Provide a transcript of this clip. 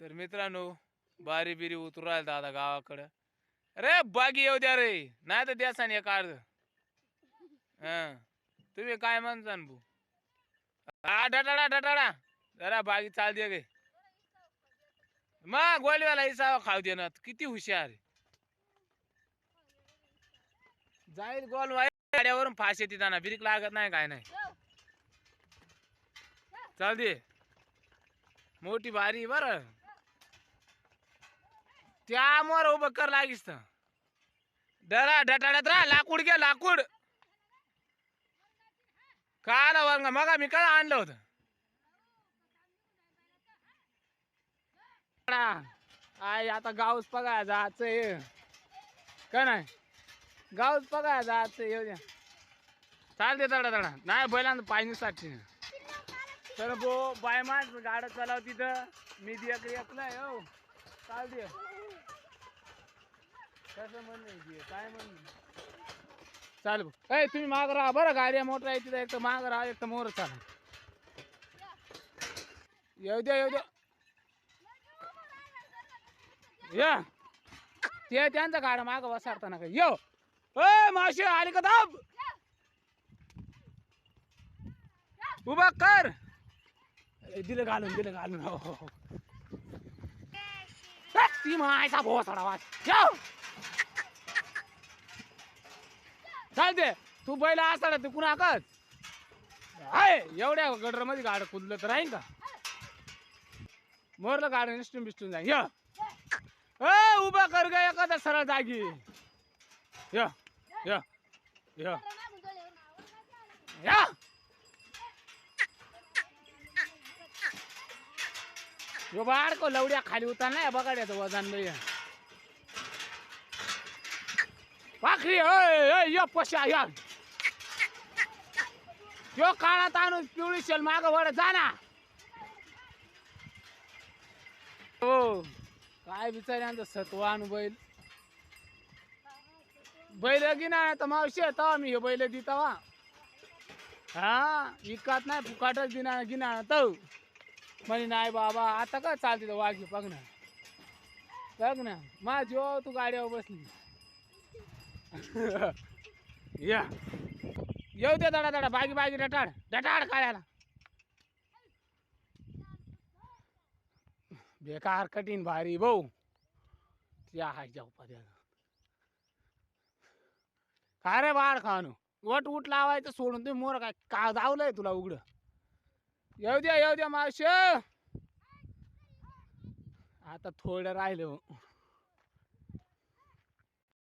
तर मित्रांनो बारी बिरी उतरू राहिला दादा गावाकडं. अरे बागी येऊ द्या रे. नाही तर द्या एक अर्ध. हं. तुम्ही काय म्हणता भाऊ भू? हा डटाडा डटाडा जरा बागी चाल दे गे. मग गोलव्याला इसावा खाऊ दे ना किती हुशार जाईल गोल वाई गाड्यावरून फास येते त्यांना बिरीक लागत नाही काय नाही. चाल दे. मोठी भारी बर. त्यामुळे उभं कर लागीस तर. डरा डटाड्यात राहा लाकूड घ्या लाकूड. का आला वर्ग मग मी काय आणलं होतं. आय आता गावच बघा जायचं का नाही? गावच बघा जायचं येऊ द्या. चालते तडा तडा. नाही बैलांना पाहिजे साठी तर बो बाय मास गाड्या चालाव तिथं मी दिकडे येत नाही हो. चालते कसं म्हणणं काय म्हणणं चाल भाऊ. ए तुम्ही माग राहा. बरं गाड्या मोटर आहे तिथं. एक तर माग राहा एक तर मोर चाल. येऊ द्या येऊ द्या. या. ते त्यांचा गाडा माग बसाडताना का? यो. ए माशी आली का दाब उभा कर. ए, दिलं घालून दिलं घालून. हो हो हो. ए, ती मायचा भोसडा वाच जाऊ चालते तू बैल असताना तू कुणा कच आहे एवढ्या गडरमध्ये गाड कुदलं तर राहीन का? मोरलं गाड निसटून बिस्टून जाईल या. उभा कर ग एखादा सरळ जागी. या या या. या. लवड्या खाली उतर नाही बघाड्याचं वजन लय. आहे. अय यो पशा या. यो काळात आणून पिवळी शेल माग वड जा ना. हो काय बिचाऱ्यांचं सत्वान बैल? बैल गिना तर मावशी तवा मी हे बैल दितावा हा इकात नाही फुकाटच दिना गिना तो म्हणे नाही बाबा आता का चालते तर वाघी बघ ना. बघ ना माझी हो तू गाड्यावर बसली. या. येऊ दे दडा दडा बागी बागी डटाड डटाड काढायला बेकार कठीण भारी भाऊ. या हाय जाऊ पद्या काय रे बाळ खाणू वट उठ लावायचं सोडून तुम्ही मोर काय का जावलंय तुला उघड? येऊ द्या येऊ द्या मावश. आता थोडं राहिलं.